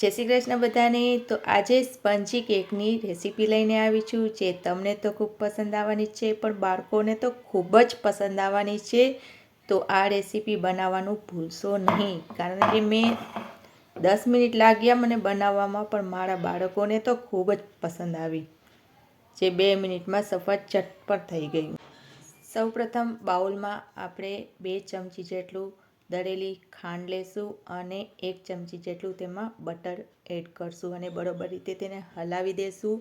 જય શ્રી કૃષ્ણ બધાને. તો આજે સ્પંજી કેકની રેસીપી લઈને આવી છું જે તમને તો ખૂબ પસંદ આવવાની છે, પણ બાળકોને તો ખૂબ જ પસંદ આવવાની છે. તો આ રેસીપી બનાવવાનું ભૂલશો નહીં, કારણ કે મેં દસ મિનિટ લાગ્યા મને બનાવવામાં, પણ મારા બાળકોને તો ખૂબ જ પસંદ આવી, જે બે મિનિટમાં સફળ ચટપટ થઈ ગયું. સૌપ્રથમ બાઉલમાં આપણે બે ચમચી જેટલું દળેલી ખાંડ લેશું અને એક ચમચી જેટલું તેમાં બટર એડ કરશું અને બરોબર રીતે તેને હલાવી દેશું.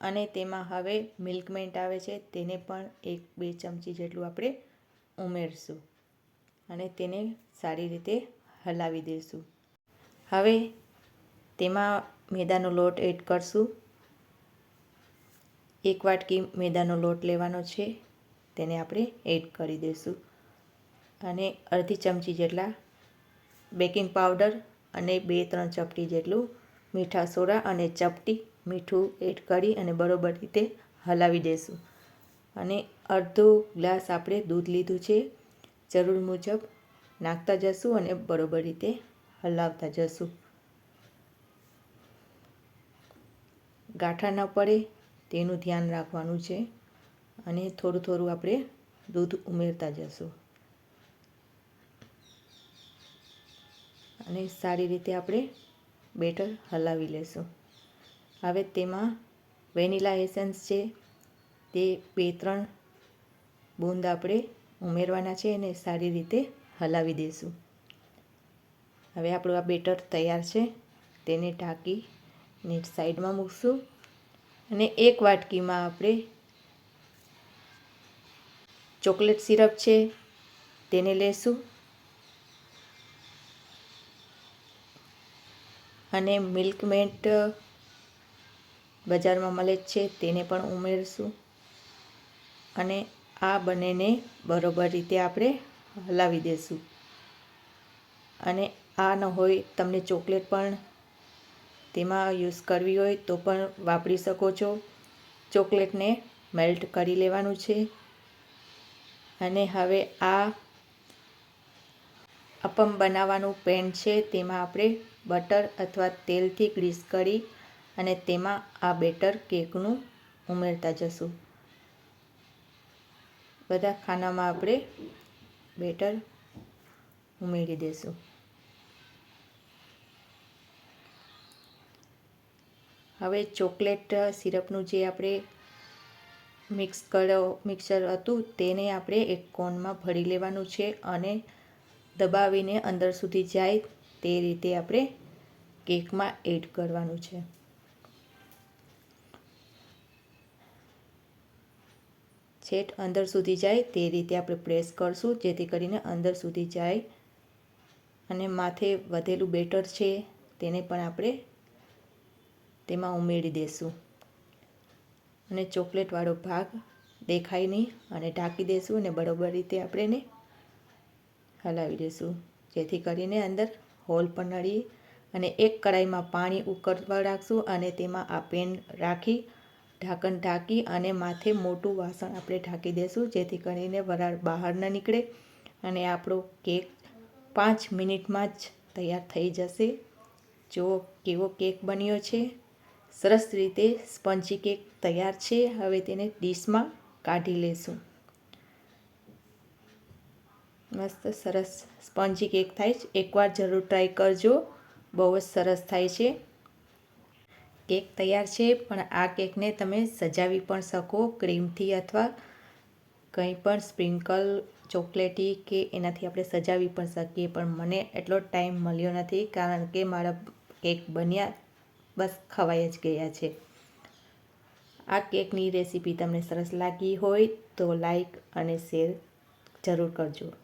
અને તેમાં હવે મિલ્કમેન્ટ આવે છે તેને પણ એક બે ચમચી જેટલું આપણે ઉમેરશું અને તેને સારી રીતે હલાવી દઈશું હવે તેમાં મેદાનો લોટ એડ કરશું. એક વાટકી મેદાનો લોટ લેવાનો છે તેને આપણે એડ કરી દઈશું અને અડધી ચમચી જેટલા બેકિંગ પાવડર અને બે ત્રણ ચપટી જેટલું મીઠા સોડા અને ચપટી મીઠું એડ કરી અને બરોબર રીતે હલાવી દઈશું અને અડધો ગ્લાસ આપણે દૂધ લીધું છે. જરૂર મુજબ નાખતા જશું અને બરોબર રીતે હલાવતા જશું. ગાંઠા ન પડે તેનું ધ્યાન રાખવાનું છે. અને થોડું થોડું આપણે દૂધ ઉમેરતા જશું. અને સારી રીતે આપણે બેટર હલાવી લેશું. હવે તેમાં વેનીલા એસન્સ છે, તે બે ત્રણ બૂંદ આપણે ઉમેરવાના છે અને સારી રીતે હલાવી દઈશું હવે આપણું આ બેટર તૈયાર છે, તેને ઢાંકીને સાઈડમાં મૂકશું અને એક વાટકીમાં આપણે ચોકલેટ સિરપ છે, તેને લેશું. અને મિલ્કમેન્ટ બજારમાં મળે છે, તેને પણ ઉમેરશું. અને આ બંનેને બરોબર રીતે આપણે હલાવી દઈશું અને આ ન હોય, તમને ચોકલેટ પણ તેમાં યુઝ કરવી હોય તો પણ વાપરી શકો છો. ચોકલેટને મેલ્ટ કરી લેવાનું છે. અને હવે આ અપમ બનાવવાનું પેન છે, તેમાં આપણે બટર અથવા તેલથી ગ્રીસ કરી અને તેમાં આ બેટર કેકનું ઉમેરતા જશું. બધા ખાનામાં આપણે બેટર ઉમેરી દઈશું હવે ચોકલેટ સિરપનું જે આપણે મિક્સ કરો, મિક્સર હતું તેને આપણે એક કોનમાં ભરી લેવાનું છે અને દબાવીને અંદર સુધી જાય તે રીતે આપણે કેકમાં એડ કરવાનું છે. છેટ અંદર સુધી જાય તે રીતે આપણે પ્રેસ કરશું, જેથી કરીને અંદર સુધી જાય અને માથે વધેલું બેટર છે તેને પણ આપણે તેમાં ઉમેરી દઈશું અને ચોકલેટવાળો ભાગ દેખાય નહીં અને ઢાંકી દઈશું અને બરોબર રીતે આપણે એને હલાવી દઈશું જેથી કરીને અંદર હોલ પર નળી અને એક કડાઈમાં પાણી ઉકળવા રાખશું અને તેમાં આ પેન રાખી, ઢાંકણ ઢાંકી અને માથે મોટું વાસણ આપણે ઢાંકી દઈશું જેથી કરીને વરાળ બહાર ન નીકળે અને આપણો કેક પાંચ મિનિટમાં જ તૈયાર થઈ જશે. જો કેવો કેક બન્યો છે? સરસ રીતે સ્પંજી કેક તૈયાર છે. હવે તેને ડીશમાં કાઢી લેશું. મસ્ત સરસ સ્પંજી કેક થાય છે. એકવાર જરૂર ટ્રાય કરજો. બહુ જ સરસ થાય છે. કેક તૈયાર છે, પણ આ કેકને તમે સજાવી પણ શકો ક્રીમથી અથવા કંઈ પણ સ્પ્રિંકલ, ચોકલેટી કે એનાથી આપણે સજાવી પણ શકીએ, પણ મને એટલો ટાઈમ મળ્યો નથી, કારણ કે મારા કેક બન્યા બસ ખવાઈ જ ગયા છે. આ કેકની રેસીપી તમને સરસ લાગી હોય તો લાઈક અને શેર જરૂર કરજો.